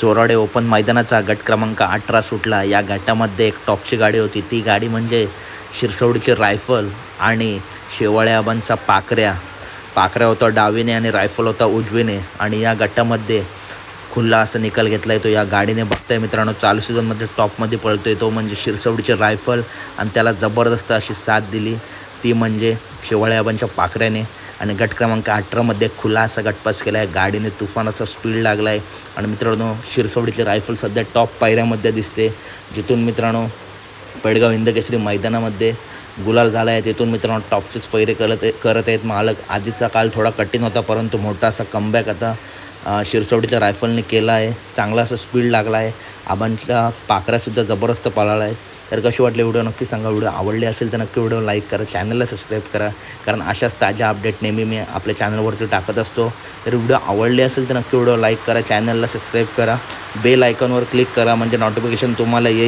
Chorade open मैदानाचा गट क्रमांक अठरा सुटला. या गटामध्ये एक टॉपची गाडी होती. ती गाडी म्हणजे शिरसवडीची रायफल आणि शेवाळ्याबांचा पाकऱ्या. पाकऱ्या होता डावीने आणि रायफल होता उजवीने. आणि या गटामध्ये खुल्ला असा निकाल घेतला आहे तो या गाडीने बघताय मित्रांनो चालू सीझनमध्ये टॉपमध्ये पळतोय तो म्हणजे शिरसवडीची रायफल आणि त्याला जबरदस्त अशी साथ दिली. ती म्हणजे शेवाळ्याबांच्या पाकऱ्याने. आणि गट क्रमांक अठरामध्ये खुला असा गटपास केला आहे गाडीने तुफानाचा स्पीड लागला आहे आणि मित्रांनो शिरसवडीचे रायफल सध्या टॉप पायऱ्यामध्ये दिसते. जिथून मित्रांनो पेडगाव हिंदकेसरी मैदानामध्ये गुलाल झाला आहे तिथून मित्रांनो टॉपचेच पैरे करत करत आहेत मालक. आधीचा काळ थोडा कठीण होता परंतु मोठा असा कमबॅक आता शिरसवडीच्या रायफलने केला आहे चांगला असा स्पीड लागला आहे आबांचा पाकऱ्यासुद्धा जबरदस्त पळाला आहे तर कशी वाटली व्हिडिओ? नक्की सांगा. व्हिडिओ आवडली असेल तर नक्की व्हिडिओ लाईक करा. चॅनलला सबस्क्राईब करा. कारण अशाच ताज्या अपडेट नेहमी मी आपल्या चॅनलवरती टाकत असतो. तर व्हिडिओ आवडले असेल तर नक्की व्हिडिओ लाईक करा. चॅनलला सबस्क्राईब करा. बेल आयकॉनवर क्लिक करा. म्हणजे नोटिफिकेशन तुम्हाला येईल.